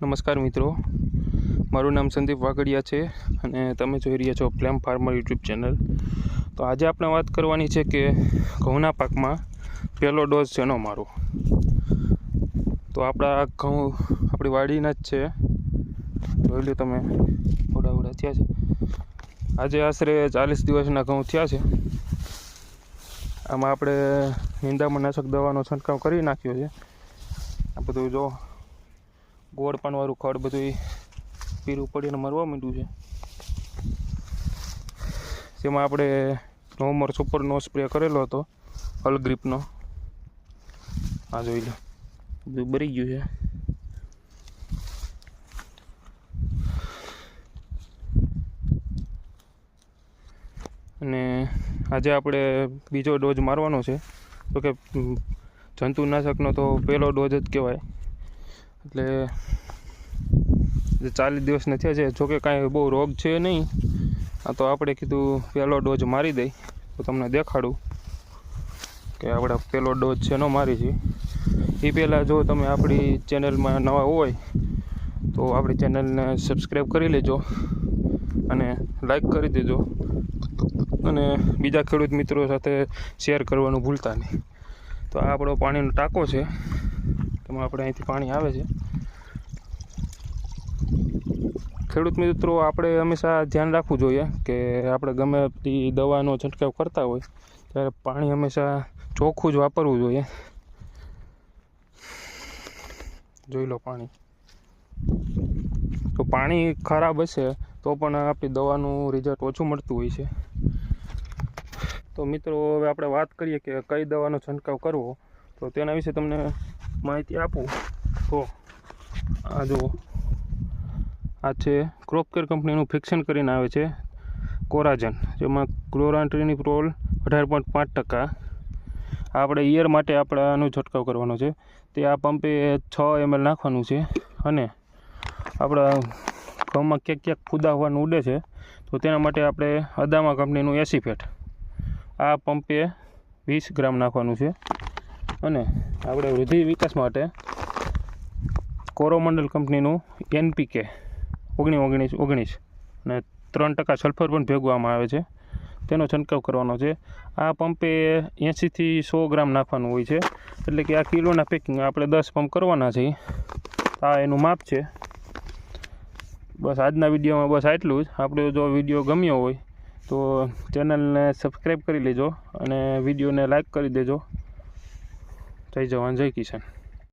નમસ્કાર મિત્રો. મારું નામ સંદીપ વાગડિયા છે અને તમે જોઈ રહ્યા છો પ્લેમ ફાર્મર યુટ્યુબ ચેનલ. તો આજે આપણે વાત કરવાની છે કે ઘઉંના પાકમાં પહેલો ડોઝ શેનો મારો તો આપણા ઘઉં આપણી વાડીના જ છે. જોઈ લો તમે ઓડા ઓડા થયા છે. આજે આશરે ચાલીસ દિવસના ઘઉં થયા છે. આમાં આપણે નિંદામાં નાશક દવાનો છંટકાવ કરી નાખ્યો છે. આ બધું જો ગોળ પાનવાળું ખડ બધું પીરું પડીને મરવા માંડ્યું છે. જેમાં આપણે નોમર સુપરનો સ્પ્રે કરેલો હતો અલગ્રીપનો આ જોઈ લો. બધું બરી ગયું છે. અને આજે આપણે બીજો ડોઝ મારવાનો છે. તો કે જંતુનાશકનો તો પહેલો ડોઝ જ કહેવાય. એટલે જે ચાલીસ દિવસના થયા છે, જોકે કાંઈ બહુ રોગ છે નહીં. આ તો આપણે કીધું પહેલો ડોઝ મારી દઈ, તો તમને દેખાડું કે આપણે પહેલો ડોઝ છે ન મારી છે. એ પહેલાં જો તમે આપણી ચેનલમાં નવા હોય, તો આપણી ચેનલને સબસ્ક્રાઈબ કરી લેજો અને લાઈક કરી દેજો. અને બીજા ખેડૂત મિત્રો સાથે શેર કરવાનું ભૂલતા નહીં. તો આ આપણો પાણીનો ટાંકો છે. તેમાં આપણે અહીંથી પાણી આવે છે. ખેડૂત મિત્રો, આપણે હંમેશા ધ્યાન રાખવું જોઈએ કે આપણે ગમે તે દવાનો છંટકાવ કરતા હોય, ત્યારે પાણી હંમેશા ચોખ્ખું જ વાપરવું જોઈએ. જોઈ લો પાણી. તો પાણી ખરાબ હશે તો પણ આપણી દવાનું રિઝલ્ટ ઓછું મળતું હોય છે. તો મિત્રો, હવે આપણે વાત કરીએ કે કઈ દવાનો છંટકાવ કરવો. તો તેના વિશે તમને માહિતી આપું? તો આ જુઓ. આ છે ક્રોપકેર કંપનીનું ફિક્શન કરીને આવે છે કોરાજન જેમાં ક્લોરાન્ટ્રીનિપ્રોલ અઢાર પોઈન્ટ પાંચ ટકા. આપણે ઈયર માટે આપણે આનો છંટકાવ કરવાનો છે. તે આ પંપે છ એમએલ નાખવાનું છે અને આપણા ઘઉંમાં ક્યાંક ક્યાંક ફૂદા હોવાનું ઉડે છે તો તેના માટે આપણે અદામા કંપનીનું એસી ફેટ આ પંપે વીસ ગ્રામ નાખવાનું છે. અને આપણે વૃદ્ધિ વિકાસ માટે કોરોમંડલ કંપનીનું એનપીકે ઓગણીસ ઓગણીસ ઓગણીસ અને ત્રણ ટકા સલ્ફર પણ ભેગવામાં આવે છે. તેનો છંટકાવ કરવાનો છે. આ પંપે એંશીથી સો ગ્રામ નાખવાનું હોય છે. એટલે કે આ કિલોના પેકિંગ આપણે દસ પંપ કરવાના છે આ એનું માપ છે. બસ આજના વિડીયોમાં બસ આટલું જ. આપણે જો વીડિયો ગમ્યો હોય તો ચેનલને સબસ્ક્રાઈબ કરી લેજો અને વિડીયોને લાઈક કરી દેજો. જય જવાન જય કિશન